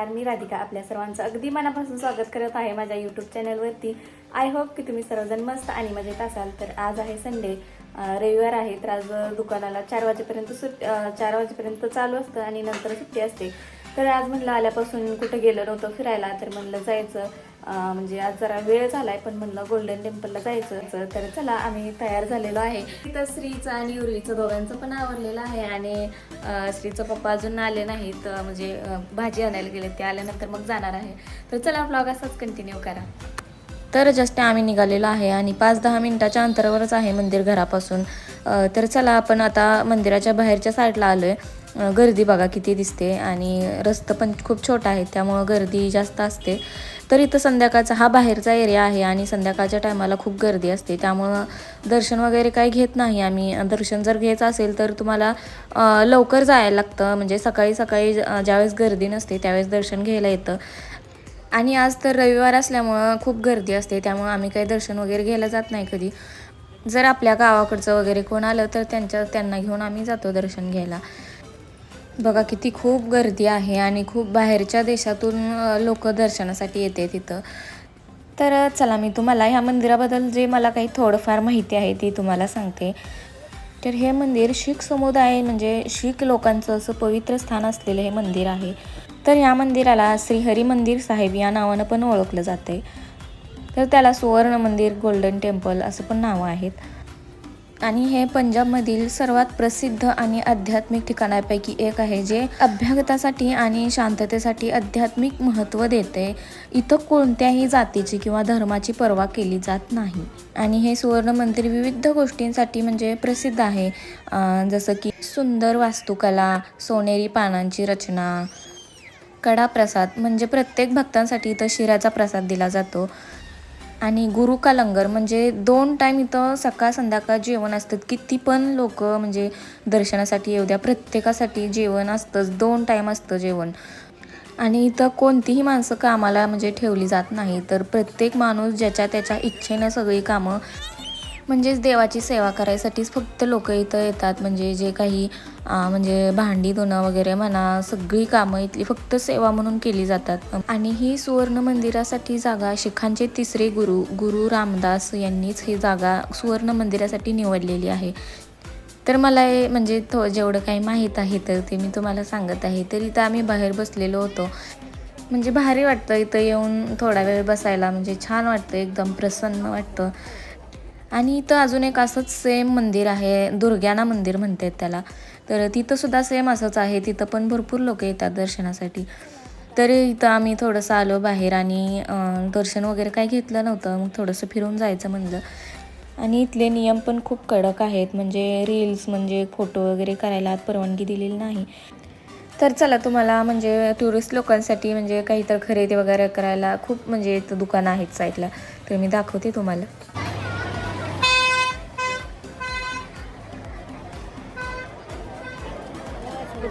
नमस्कार मी राधिका आपल्या सर्वांचं अगदी मनापासून स्वागत करत आहे माझ्या यूट्यूब चॅनलवरती आय होप की तुम्ही सर्वजण मस्त आणि मजेत असाल. तर आज आहे संडे रविवार आहे तर आज दुकानाला चार वाजेपर्यंत सुट चार वाजेपर्यंत चालू असतं आणि नंतर सुट्टी असते. तर आज म्हणलं आल्यापासून कुठं गेलं नव्हतं फिरायला तर म्हणलं जायचं. म्हणजे आज जरा वेळ झालाय पण म्हणलं गोल्डन टेम्पलला जायचं तर चला आम्ही तयार झालेलो आहे. तिथं श्रीचं आणि उर्वीचं दोघांचं पण आवडलेलं आहे आणि स्त्रीचं श्रीचं पप्पा अजून आले नाहीत. म्हणजे भाजी आणायला गेले ते आल्यानंतर मग जाणार आहे. तर चला ब्लॉग असाच कंटिन्यू करा. तर जस्ट आम्ही निघालेलो आहे आणि पाच दहा मिनिटाच्या अंतरावरच आहे मंदिर घरापासून. तर चला आपण आता मंदिराच्या बाहेरच्या साईडला आलो आहे गर्दी बघा किती दिसते आणि रस्ता पण खूप छोटा आहे त्यामुळं गर्दी जास्त असते. तर इथं संध्याकाळचा हा बाहेरचा एरिया आहे आणि संध्याकाळच्या टायमाला खूप गर्दी असते. त्यामुळं दर्शन वगैरे काही घेत नाही आम्ही. दर्शन जर घ्यायचं असेल तर तुम्हाला लवकर जायला लागतं. म्हणजे सकाळी सकाळी ज्यावेळेस गर्दी नसते त्यावेळेस दर्शन घ्यायला येतं. आणि आज तर रविवार असल्यामुळं खूप गर्दी असते त्यामुळं आम्ही काही दर्शन वगैरे घ्यायला जात नाही कधी. जर आपल्या गावाकडचं वगैरे कोण आलं तर त्यांच्या त्यांना घेऊन आम्ही जातो दर्शन घ्यायला. बघा किती खूप गर्दी आहे आणि खूप बाहेरच्या देशातून लोक दर्शनासाठी येते तिथं. तर चला मी तुम्हाला ह्या मंदिराबद्दल जे मला काही थोडंफार माहिती आहे ती तुम्हाला सांगते. तर हे मंदिर शीख समुदाय म्हणजे शीख लोकांचं असं पवित्र स्थान असलेलं हे मंदिर आहे. तर या मंदिराला श्रीहरी मंदिर साहेब या नावानं पण ओळखलं जाते तर त्याला सुवर्ण मंदिर गोल्डन टेम्पल असं पण नावं आहेत. आणि हे पंजाबमधील सर्वात प्रसिद्ध आणि आध्यात्मिक ठिकाणापैकी एक आहे जे अभ्यागतासाठी आणि शांततेसाठी आध्यात्मिक महत्त्व देते. इथं कोणत्याही जातीची किंवा धर्माची पर्वा केली जात नाही. आणि हे सुवर्ण मंदिर विविध गोष्टींसाठी म्हणजे प्रसिद्ध आहे. जसं की सुंदर वास्तुकला सोनेरी पानांची रचना कडा प्रसाद म्हणजे प्रत्येक भक्तांसाठी इथं शिराचा प्रसाद दिला जातो. आणि गुरु का लंगर म्हणजे दोन टाईम इथं सकाळ संध्याकाळ जेवण असतं किती पण लोक म्हणजे दर्शनासाठी येऊ द्या प्रत्येकासाठी जेवण असतंच दोन टाईम असतं जेवण. आणि इथं कोणतीही माणसं कामाला म्हणजे ठेवली जात नाही. तर प्रत्येक माणूस ज्याच्या त्याच्या इच्छेनं सगळी कामं म्हणजेच देवाची सेवा करायसाठीच फक्त लोक इथं येतात. म्हणजे जे काही म्हणजे भांडी धुणं वगैरे म्हणा सगळी कामं इथली फक्त सेवा म्हणून केली जातात. आणि ही सुवर्ण मंदिरासाठी जागा शिखांचे तिसरे गुरु गुरु रामदास यांनीच ही जागा सुवर्ण मंदिरासाठी निवडलेली आहे. तर मला हे म्हणजे थो जेवढं काही माहीत आहे तर ते मी तुम्हाला सांगत आहे. तर इथं आम्ही बाहेर बसलेलो होतो. म्हणजे भारी वाटतं इथं येऊन थोडा वेळ बसायला. म्हणजे छान वाटतं एकदम प्रसन्न वाटतं. आणि इथं अजून एक असंच सेम मंदिर आहे दुर्ग्याना मंदिर म्हणतात त्याला. तर तिथं सुद्धा सेम असंच आहे तिथं पण भरपूर लोक येतात दर्शनासाठी. तर इथं आम्ही थोडंसं आलो बाहेर आणि दर्शन वगैरे काही घेतलं नव्हतं मग थोडंसं फिरून जायचं म्हणलं. आणि इथले नियम पण खूप कडक आहेत म्हणजे रील्स म्हणजे फोटो वगैरे करायला परवानगी दिलेली नाही. तर चला तुम्हाला म्हणजे टुरिस्ट लोकांसाठी म्हणजे काही तर खरेदी वगैरे करायला खूप म्हणजे इथं दुकानं आहेत साईडला तर मी दाखवते तुम्हाला. Why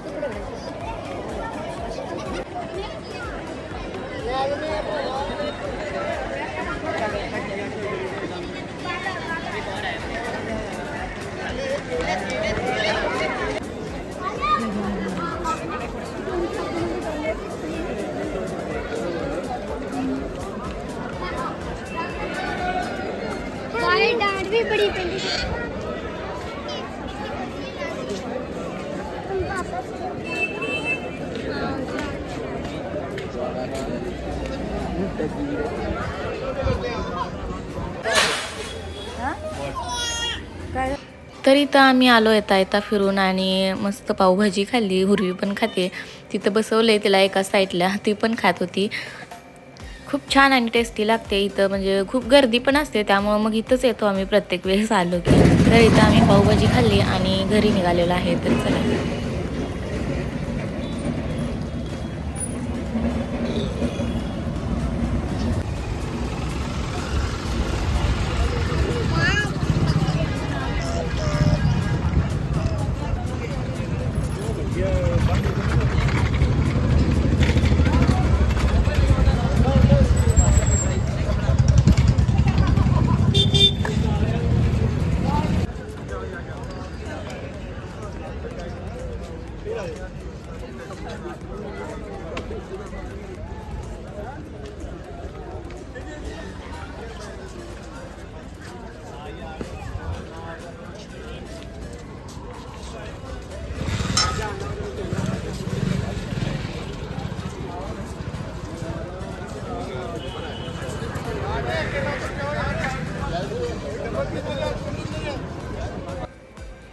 dad we pretty तरी तर इथं आम्ही आलो येता येता फिरून आणि मस्त पावभाजी खाल्ली हुरवी पण खाते. तिथं बसवले तिला एका साईडला ती पण खात होती. खूप छान आणि टेस्टी लागते इथं म्हणजे खूप गर्दी पण असते त्यामुळं मग इथंच येतो आम्ही प्रत्येक वेळेस आलो की. तर इथं आम्ही पावभाजी खाल्ली आणि घरी निघालेलो आहे तर चला.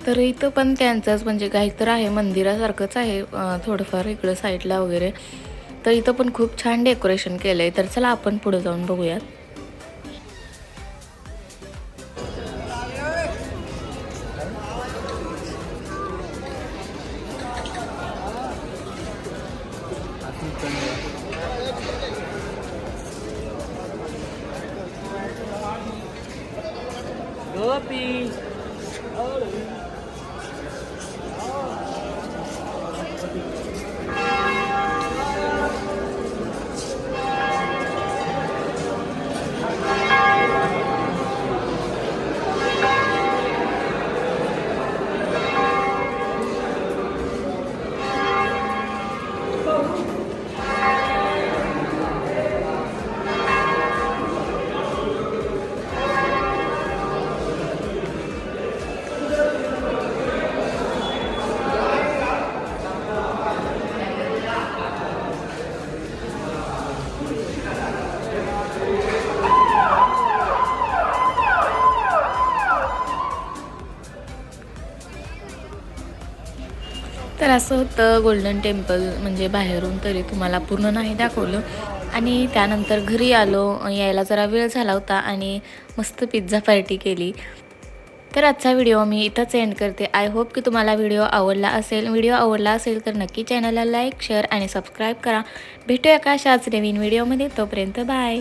तर इथं पण त्यांचंच म्हणजे काहीतर आहे मंदिरासारखंच आहे थोडंफार इकडं साईडला वगैरे. तर इथं पण खूप छान डेकोरेशन केलं आहे तर चला आपण पुढे जाऊन बघूयात. तर असं होतं गोल्डन टेम्पल म्हणजे बाहेरून तरी तुम्हाला पूर्ण नाही दाखवलं. आणि त्यानंतर घरी आलो यायला जरा वेळ झाला होता आणि मस्त पिझ्झा पार्टी केली. तर आजचा व्हिडिओ मी इथंच एंड करते. आय होप की तुम्हाला व्हिडिओ आवडला असेल. व्हिडिओ आवडला असेल तर नक्की चॅनलला लाईक शेअर आणि सबस्क्राईब करा. भेटूया का अशाच नवीन व्हिडिओमध्ये तोपर्यंत बाय